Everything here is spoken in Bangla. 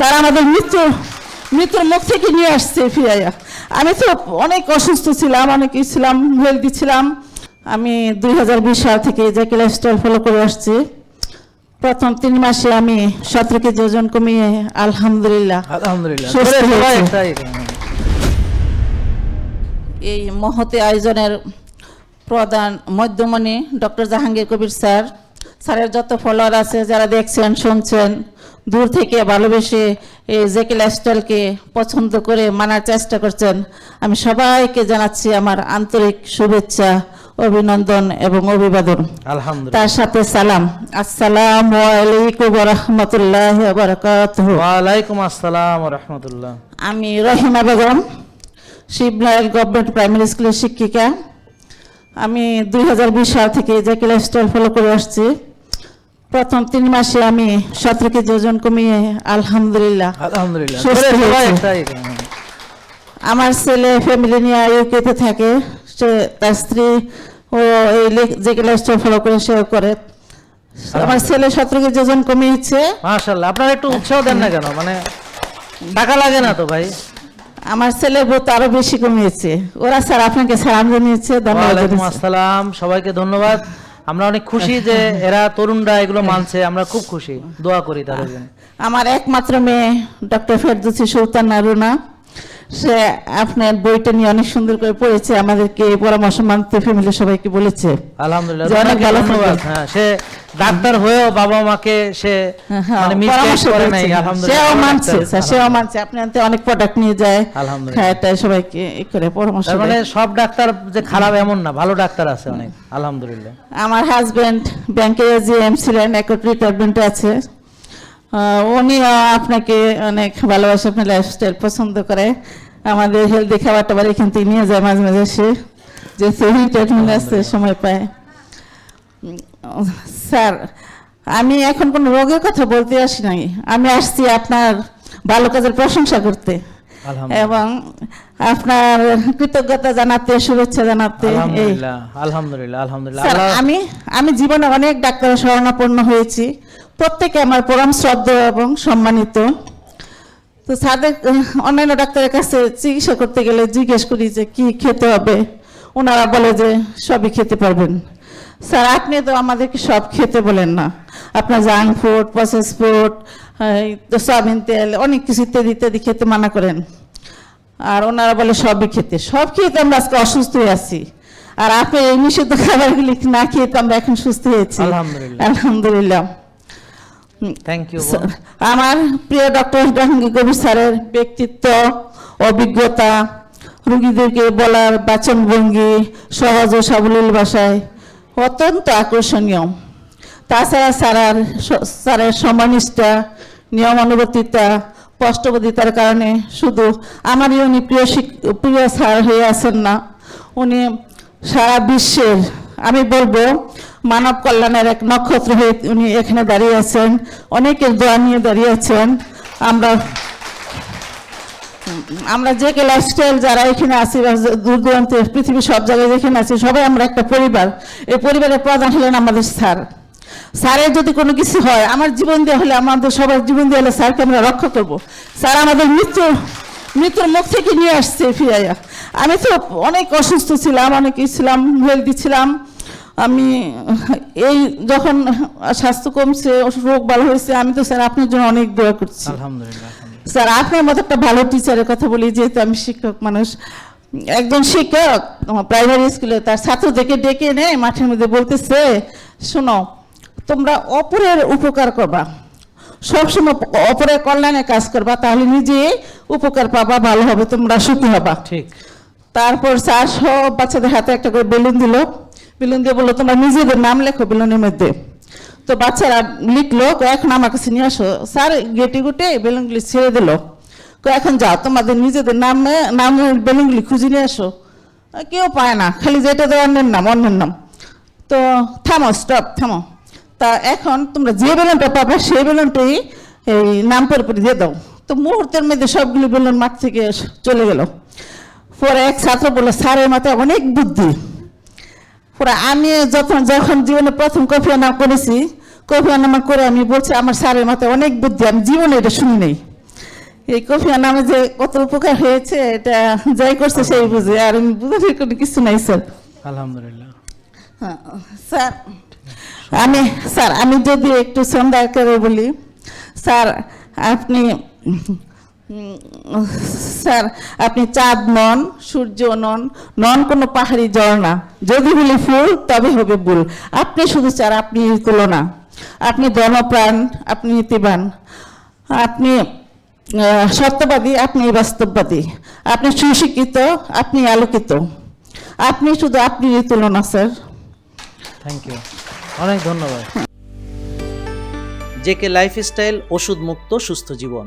স্যার আমাদের মৃত্যু মৃত্যুর মুখ থেকে নিয়ে আসছে ফিরাইয়া। আমি তো অনেক অসুস্থ ছিলাম অনেক ছিলাম হেলদি ছিলাম। আমি দুই হাজার বিশ সাল থেকে যে লাইফস্টাইল ফলো করে আসছি। প্রথম তিন মাসে আমি সতেরো কেজি ওজন কমিয়ে আলহামদুলিল্লাহ। এই মহতে আয়োজনের প্রধান মধ্যমণি ডক্টর জাহাঙ্গীর কবির স্যার স্যারের যত ফলোয়ার আছে যারা দেখছেন শুনছেন দূর থেকে ভালোবেসে এই জেকে লাইফস্টাইলকে পছন্দ করে মানার চেষ্টা করছেন আমি সবাইকে জানাচ্ছি আমার আন্তরিক শুভেচ্ছা অভিনন্দন এবং অভিবাদন। আলহামদুলিল্লাহ। তার সাথে সালাম। আসসালামু আলাইকুম রহমতুল্লাহ ওয়ালাইকুম আসসালাম রহমতুল্লাহ আমি রহিমা বেগম শিবনায়ক গভর্নমেন্ট প্রাইমারি স্কুলের শিক্ষিকা। আমি দুই হাজার বিশ সাল থেকে যে লাইফস্টাইল ফলো করে আসছি। প্রথম তিন মাসে আমি সতেরো কেজি ওজন কমিয়ে আলহামদুলিল্লাহ। আমার ছেলে ফ্যামিলি নিয়ে ইউকেতে থাকে। সে তার স্ত্রী ও এই যে ফলো করে সেও করে। আমার ছেলে সতেরো কেজি ওজন কমিয়েছে। মাশাআল্লাহ আপনারা একটু উৎসাহ দেন না কেন? মানে টাকা লাগে না তো ভাই? আমার ছেলে বোধ আরও বেশি কমিয়েছে। ওরা স্যার আপনাকে সালাম জানিয়েছে। ধন্যবাদ। আসসালাম সবাইকে ধন্যবাদ। আমরা অনেক খুশি যে এরা তরুণরা এগুলো মানছে, আমরা খুব খুশি। দোয়া করি তাদের জন্য। আমার একমাত্র মেয়ে, ডক্টর ফেরদৌসি সুলতান নারুনা। সে আপনার বইটা নিয়ে অনেক সুন্দর করে পড়েছে আমাদেরকে পরামর্শ মানতে ফ্যামিলি সবাইকে বলেছে। আলহামদুলিল্লাহ অনেক ভালো হ্যাঁ সে ডাক্তার হয়েও বাবা মাকে সে হ্যাঁ, মানে মিসগাইড করে নাই আলহামদুলিল্লাহ। সেও মানছে স্যার, সেও মানছে। আপনি আনতে অনেক প্রোডাক্ট নিয়ে যায়। আলহামদুলিল্লাহ। হ্যাঁ তাই সবাইকে ই করে পরামর্শ মানে সব ডাক্তার যে খারাপ এমন না ভালো ডাক্তার আছে অনেক। আলহামদুলিল্লাহ। আমার হাজবেন্ড ব্যাংকে জিএম ছিলেন এখন রিটায়ারমেন্টে আছে। উনিও আপনাকে অনেক ভালোবাসে আপনার লাইফস্টাইল পছন্দ করে। আমাদের হেলদি খাবার টাবার এখান থেকে নিয়ে যায় মাঝে মাঝে এসে। যেহেতু রিটায়ারমেন্ট আসতে সময় পায়। স্যার আমি এখন কোনো রোগের কথা বলতে আসি নাই। আমি আসছি আপনার ভালো কাজের প্রশংসা করতে। এবং আপনার কৃতজ্ঞতা জানাতে শুভেচ্ছা জানাতে আলহামদুলিল্লাহ আলহামদুলিল্লাহ আমি আমি জীবনে অনেক ডাক্তারের শরণাপন্ন হয়েছি। প্রত্যেকে আমার পরম শ্রদ্ধা এবং সম্মানিত। তো স্যারদের অন্যান্য ডাক্তারের কাছে চিকিৎসা করতে গেলে জিজ্ঞেস করি যে কি খেতে হবে? ওনারা বলে যে সবই খেতে পারবেন। স্যার আপনি তো আমাদেরকে সব খেতে বলেন না। আপনার junk food process food soybean তেল অনেক কিছু ইত্যাদি ইত্যাদি খেতে মানা করেন। আর ওনারা বলে সবই খেতে। সব খেয়ে তো আমরা আজকে অসুস্থ হয়ে আছি। আর আপনি এই নিষিদ্ধ খাবারগুলি না খেয়ে তো আমরা এখন সুস্থ হয়েছি। আলহামদুলিল্লাহ। আলহামদুলিল্লাহ। থ্যাংক ইউ স্যার, আমার প্রিয় ডক্টর জাহাঙ্গীর কবির স্যারের ব্যক্তিত্ব অভিজ্ঞতা রুগীদেরকে বলার বাচনভঙ্গি সহজ ও সাবলীল ভাষায় অত্যন্ত আকর্ষণীয়। তাছাড়া স্যারার স্যারের সমানিষ্ঠা নিয়মানুবর্তিতা স্পষ্টবোধিতার কারণে শুধু আমারই উনি প্রিয় প্রিয় স্যার হয়ে আছেন না উনি সারা বিশ্বের আমি বলব মানব কল্যাণের এক নক্ষত্র হয়ে উনি এখানে দাঁড়িয়ে আছেন। অনেকের দোয়া নিয়ে দাঁড়িয়ে আছেন। আমরা আমরা যে লাইফস্টাইল যারা এখানে আছি দূর দূরান্তে, পৃথিবীর সব জায়গায় যেখানে আছি, সবাই আমরা একটা পরিবার। এই পরিবারের প্রধান হলেন আমাদের স্যার। স্যারের যদি কোনো কিছু হয়, আমার জীবন দিয়ে হলে আমাদের সবার জীবন দিয়ে হলে স্যারকে আমরা রক্ষা করব। স্যার আমাদের মৃত্যু মৃত্যুর মুখ থেকে নিয়ে আসছে ফিরাইয়া। আমি তো অনেক অসুস্থ ছিলাম, অনেক ছিলাম, হেলদি ছিলাম। আমি এই যখন স্বাস্থ্য কমছে রোগ ভালো হয়েছে আমি তো স্যার আপনার জন্য অনেক দোয়া করছি। স্যার আপনার মতো একটা ভালো টিচারের কথা বলি যেহেতু আমি শিক্ষক মানুষ একজন শিক্ষক প্রাইমারি স্কুলে তার ছাত্রদেরকে ডেকে এনে মাঠের মধ্যে বলতেছে শোনো তোমরা অপরের উপকার করবা। সবসময় অপরের কল্যাণে কাজ করবা তাহলে নিজে উপকার পাবা ভালো হবে তোমরা সুখী হবা। ঠিক। তারপর স্যার সব বাচ্চাদের হাতে একটা করে বেলুন দিল। বেলুন দিয়ে বলল, তোমরা নিজেদের নাম লেখো বেলুনের মধ্যে। তো বাচ্চারা লিখলো এখন আমার কাছে নিয়ে আসো। স্যার গেটে গুটে বেলুনগুলি ছেড়ে দিল। এখন যাও, তোমাদের নিজেদের নামে নাম বেলুনগুলি খুঁজে নিয়ে আসো। কেউ পায় না, খালি যেটা দেয় অন্যের নাম অন্যের নাম। তো থামো স্টপ থামো। তা এখন তোমরা যে বেলুনটা পাবে, সেই বেলুনটাই এই নাম পরে দিয়ে দাও। তো মুহূর্তের মধ্যে সবগুলি বেলুন মাঠ থেকে চলে গেল। পরে এক ছাত্র বলল, স্যারের মাথায় অনেক বুদ্ধি। আমি যখন যখন জীবনে প্রথম কফি আনা করেছি কফি আনামা করে আমি বলছি আমার স্যারের মাথায় অনেক বুদ্ধি আমি জীবনে এটা শুনি নাই। এই কফিয়া নামে যে কত উপকার হয়েছে এটা যাই করছে সেই বুঝে আর আমি বুঝানোর কোনো কিছু নাই স্যার। আলহামদুলিল্লাহ। হ্যাঁ, স্যার আমি স্যার আমি যদি একটু সন্ধ্যা করে বলি স্যার আপনি স্যার আপনি চাঁদ নন সূর্য নন নন কোনো পাহাড়ি ঝর্ণা যদি বলি ফুল তবে হবে ভুল আপনি শুধু স্যার আপনি তুলনা। আপনি ধনপ্রাণ আপনি নীতিবান। আপনি সত্যবাদী আপনি বাস্তববাদী। আপনি সুশিক্ষিত আপনি আলোকিত। আপনি শুধু আপনি তুলনা স্যার। থ্যাংক ইউ অনেক ধন্যবাদ। জেকে লাইফস্টাইল ওষুধ মুক্ত সুস্থ জীবন।